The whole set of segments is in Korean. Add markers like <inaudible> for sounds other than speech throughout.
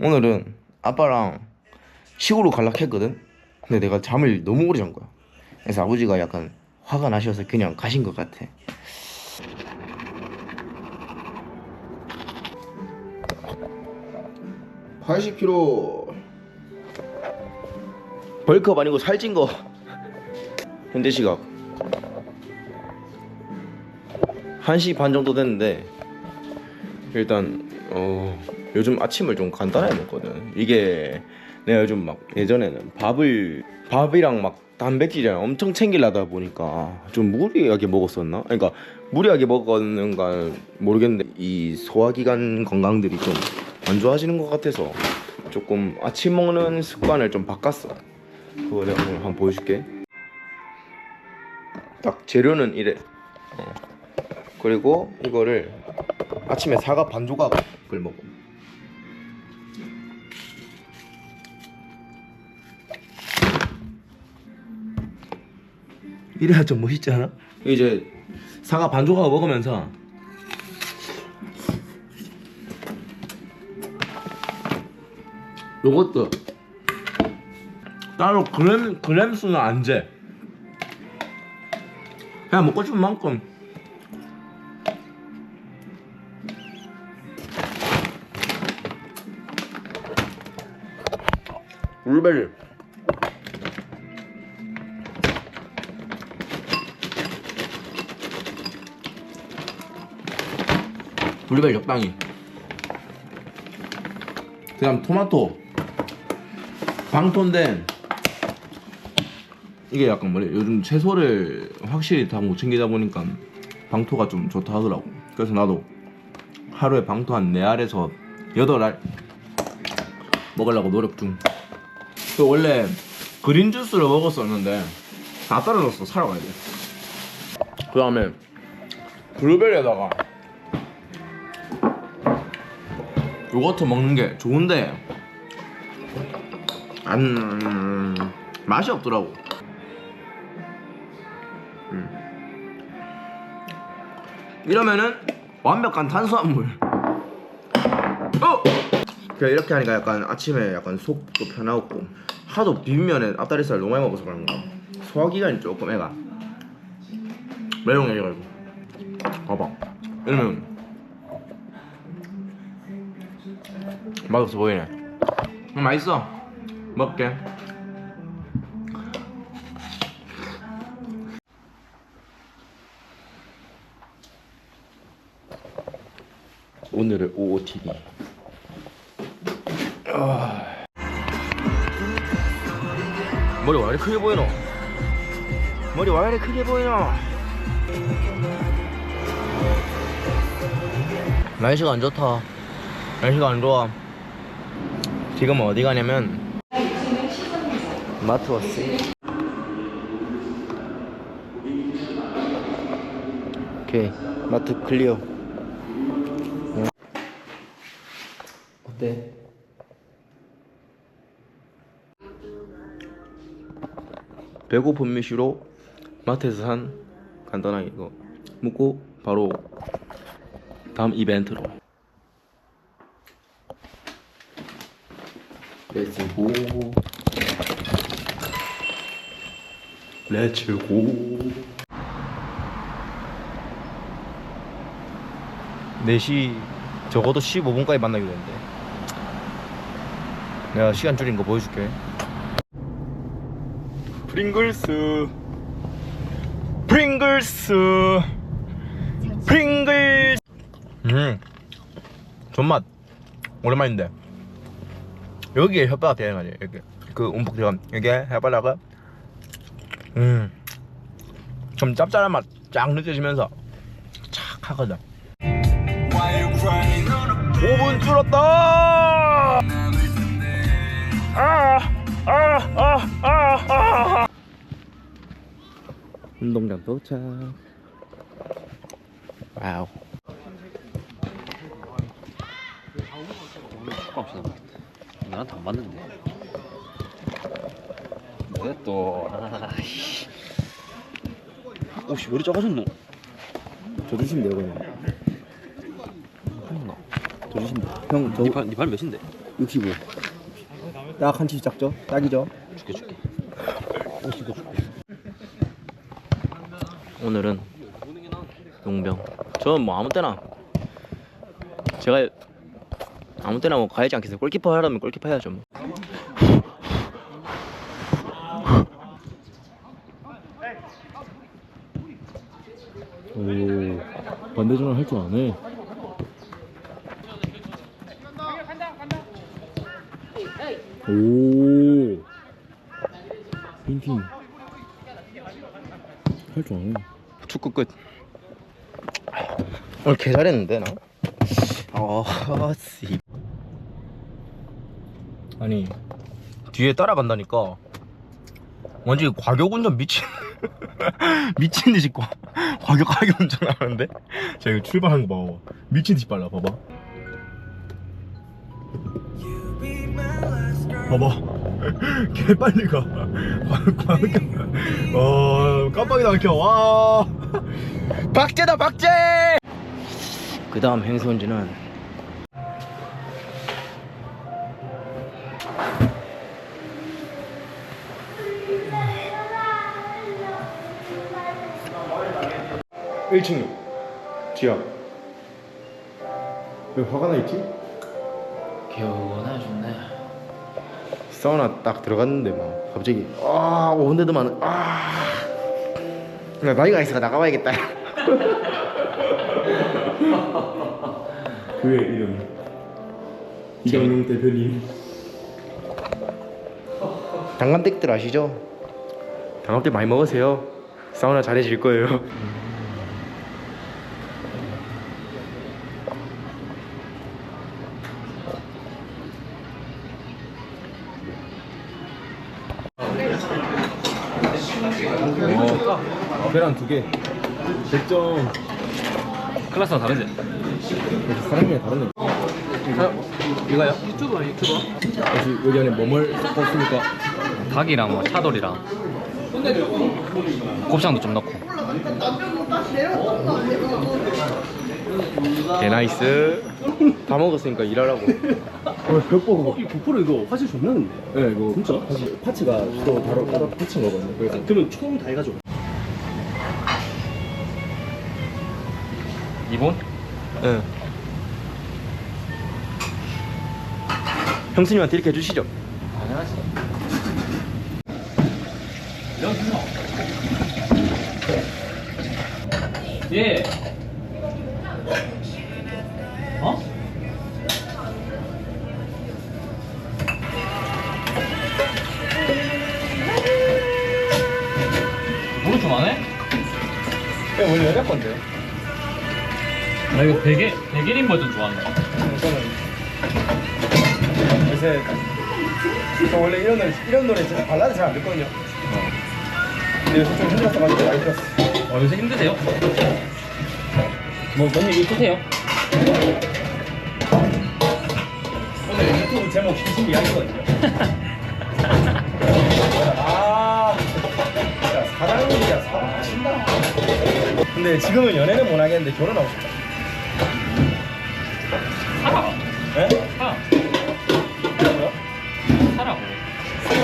오늘은 아빠랑 시골로 갈라 했거든. 근데 내가 잠을 너무 오래 잔 거야. 그래서 아버지가 약간 화가 나셔서 그냥 가신 것 같아. (80kg) 벌컵 아니고 살찐 거 현재 시각 1시 반 정도 됐는데 일단 어 요즘 아침을 좀 간단하게 먹거든. 이게 내가 요즘 막 예전에는 밥을 밥이랑 막 단백질이랑 엄청 챙기려다 보니까 좀 무리하게 먹었었나? 그러니까 무리하게 먹었는가 모르겠는데 이 소화기관 건강들이 좀 안 좋아지는 것 같아서 조금 아침 먹는 습관을 좀 바꿨어. 그거 내가 오늘 한번 보여줄게. 딱 재료는 이래. 어. 그리고 이거를 아침에 사과 반 조각을 먹어. 이래야 좀 멋있지 않아? 이제 사과 반 조각 먹으면서 요것도 따로 그램 그램 수는 안 재. 그냥 먹고 싶은 만큼. 블루베리. 블루베리 적당히. 그 다음 토마토 방토인데 이게 약간 뭐래 요즘 채소를 확실히 다 못 챙기다 보니까 방토가 좀 좋다 하더라고 그래서 나도 하루에 방토 한 4알에서 8알 먹으려고 노력 중. 또 원래 그린 주스를 먹었었는데 다 떨어졌어 사러 가야 돼. 그 다음에 블루베리에다가 요거트 먹는 게 좋은데 안 맛이 없더라고. 음. 이러면은 완벽한 탄수화물. 어! 그냥 이렇게 하니까 약간 아침에 약간 속도 편하고 하도 비빔면에 앞다리살 너무 많이 먹어서 그런가 소화기관이 조금 애가 매운해가지고 봐봐 이러면 맛없어 보이네 음, 맛있어 먹게 오늘의 OOTD 머리 왜 이렇게 크게 보이노? 머리 왜 이렇게 크게 보이노? 날씨가 안 좋다. 날씨가 안 좋아. 지금 어디 가냐면 마트 왔어. 오케이 마트 클리어. 어. 어때? 배고픈 미시로 마트에서 산 간단하게 이거 먹고 바로 다음 이벤트로 렛츠고 렛츠고. 4시 적어도 15분까지 만나기로 했는데. 내가 시간 줄인 거 보여줄게. 프링글스. 프링글스. 프링글스 음 존맛. 오랜만인데. 여기에 혓바닥 대는 거지 여기 그 움푹 들어간. 여기에 혓바닥은 음 좀 짭짤한 맛 쫙 느껴지면서 착 하거든 5분 줄었다 아, 아, 아. 운동장 도착. 와우. 나한테 안 맞는데. 뭐야 또. 아이씨. 오씨 왜 이렇게 작아졌노? 저 주시면 돼요 그냥 저 주시면 돼형저 니발 니발 몇인데? 65. 딱한 치즈 작죠? 딱이죠? 줄게 줄게. 오늘은 용병. 저는 뭐 아무 때나 제가 아무 때나 뭐 가야지 않겠어요. 골키퍼 하려면 골키퍼 해야죠. 뭐. 오 반대전을 할줄 아네 오 핑핑 할줄 아네 축구 끝. 오늘 개 잘했는데 나. 아, 씨. 아니 뒤에 따라간다니까. 완전 과격 운전 미친 <laughs> 미친 듯이 과, 과격하게 운전하는데. 자 이거 출발하는 거 봐봐. 미친 듯이 빨라 봐봐. 봐봐. <laughs> 개 빨리 가. 어 깜빡이도 안 켜. 와. <laughs> 박제다 박제. 그 다음 행선지는 일층 지하 왜 화가 나 있지? 개운해졌네. 사우나 딱 들어갔는데 막 갑자기 아 오는데도 많은 아. 나 나이가 있어가 나가봐야겠다. <laughs> 그의 이름. 이경용 대표님. <laughs> 단감댁들 아시죠? 단감댁 많이 먹으세요. 사우나 잘해질 거예요 <laughs> 계란 두개 100점 클래스가 다르지? 사람이 다르네 이거요? 유튜버 유튜버. 혹시 여기 안에 뭐뭘 섞었습니까? 닭이랑 뭐 차돌이랑 곱창도 좀 넣고. 개 나이스 다 먹었으니까 일하라고 벽 보고 9% 이거 화질 존나 는데 네 이거 진짜? 사실 파츠가 또 따로 따로 파츠인 거거든요 그래서 그러면 총 다 해가지고 이본? 네. 형수님한테 이렇게 해주시죠 당연하지. 예. 어? 뭐를 좀안 해? 네, 원래 여자 건데요 나 이거 베개, 베개린 버전 좋아한다. 저는 요새 저 원래 이런 노래 이런 노래 제가 발라드 잘 안 듣거든요. 근데 요새 좀 힘들었어가지고 많이 들었어. 어, 요새 힘드세요? 뭐, 뭔 얘기 있으세요? 오늘 유튜브 제목 신신 이야기거든요. 아. 진짜 사랑이야 사랑. 친다 근데 지금은 연애는 못 하겠는데 결혼하고 싶다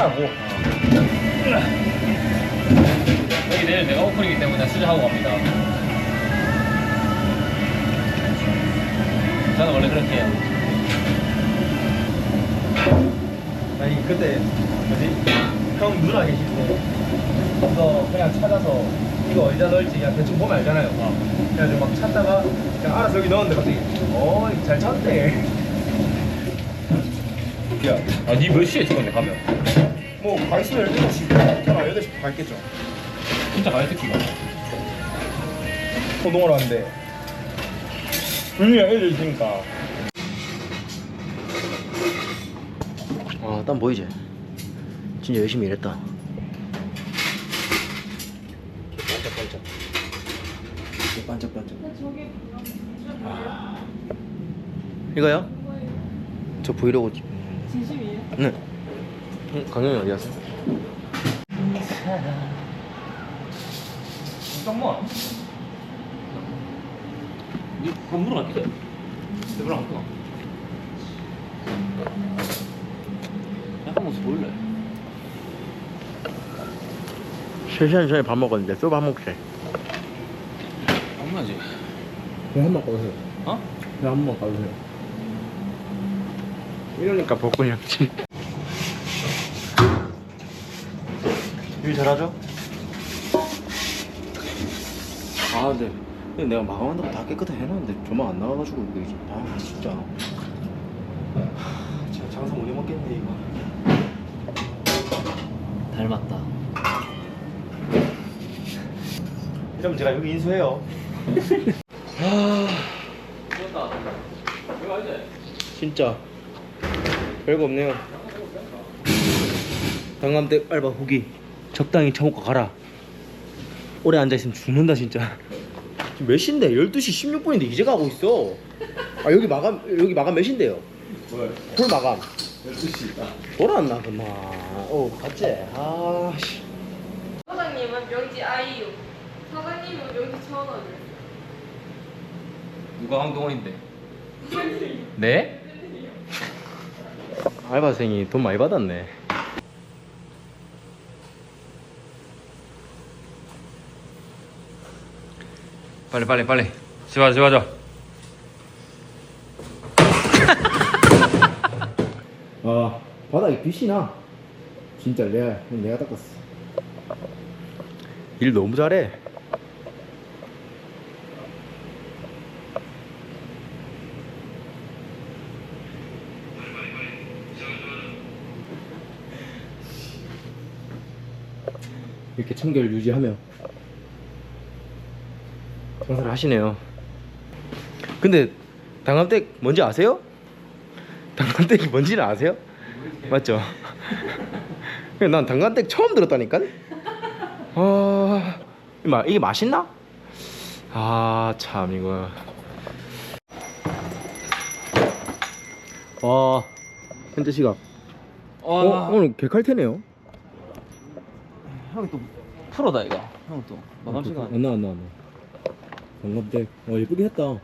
살라고. 여기 내일 내가 오픈이기 때문에 수주하고 갑니다. 저는 원래 그렇게 해요. 아니 그때 뭐지 형 누나 계실 때 이거 그냥 찾아서 이거 어디다 넣을지 그냥 대충 보면 알잖아요. 그래가지고 막 찾다가 그냥 알아서 여기 넣었는데 갑자기 어잘 찾네 야 아, 니 몇 시에 찍었네, 가면? 뭐 가 있으면 12시 저는 8시 갈겠죠 진짜 가야 특기가. 운동을 하는데 분명히 애들 있으니까 아 땀 보이지? 진짜 열심히 일했다 반짝반짝 반짝반짝 이거요? 저 브이로그? 네. 응, 강영이 어디 갔어? 잠깐만. 니 건물로 갈게. 내버려 갈까? 약간 뭐 서울래. 실시간 전에 밥 먹었는데 또 밥 먹지. 엄마지. 배한번 가주세요. 어? 배한번 가주세요. 이러니까 복근 형치. 일 잘하죠? 아 근데, 근데 내가 마감한다고 다 깨끗하게 해놨는데 조만 안 나와가지고 이게 좀- 아 진짜 하, 진짜 장사 못 해먹겠네 이거 닮았다. 이러면 제가 여기 인수해요 좋다. 이거 알지? 진짜 별거 없네요 당감댁 알바 후기 적당히 처먹고 가라 오래 앉아있으면 죽는다 진짜 지금 몇 시인데? 12시 16분인데 이제 가고 있어 아 여기 마감 여기 마감 몇 시인데요? 홀 마감 12시 다 돌아왔나 그만 어 갔지? 아씨 사장님은 명지 아이유. 사장님은 명지 천원. 누가 황동원인데? 네? 알바생이 돈 많이 받았네. 빨리 빨리 빨리. 집어줘 집어줘. <laughs> 아 바닥에 빛이 나. 진짜 내가 내가 닦았어. 일 너무 잘해 이렇게 청결 유지하며 장사를 하시네요 근데 당감댁 뭔지 아세요? 당간댁이 뭔지는 아세요? 맞죠? 난 당간댁 처음 들었다니까? 아, 이게 맛있나? 아, 참 이거. 와, 현재 시각. 어, 오늘 개칼테네요. 형또 프로다 이거. 형또 마감 시간. 안 나, 안 나, 안 나. 당간댁. 어, 예쁘게 했다.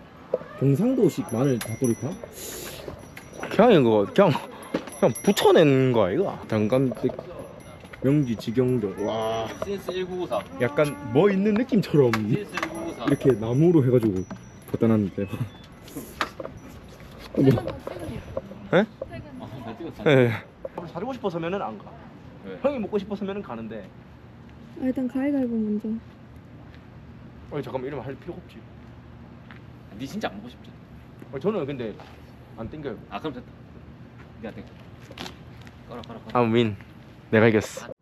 경상도식 마늘 닭도리탕? 그냥 이거 그냥 그냥 붙여낸 거야 이거. 당간댁 명지 직영점. 와. CS 1994. 약간 뭐 있는 느낌처럼 CS 1994. 이렇게 나무로 해가지고 갖다 놨는데 뭐? 에? 아, 잘 찍었다. 예. 사주고 싶어서면은 안 가. 왜? 형이 먹고 싶어서면은 가는데. 아, 일단 가위가위보 먼저. 어 잠깐만 이러면 할 필요가 없지. 니 진짜 안 보고 싶지? 어, 저는 근데 안 땡겨요. 아 그럼 됐다. 니가 땡. 꺼라 꺼라 꺼라. 아윈 내가 이겼어.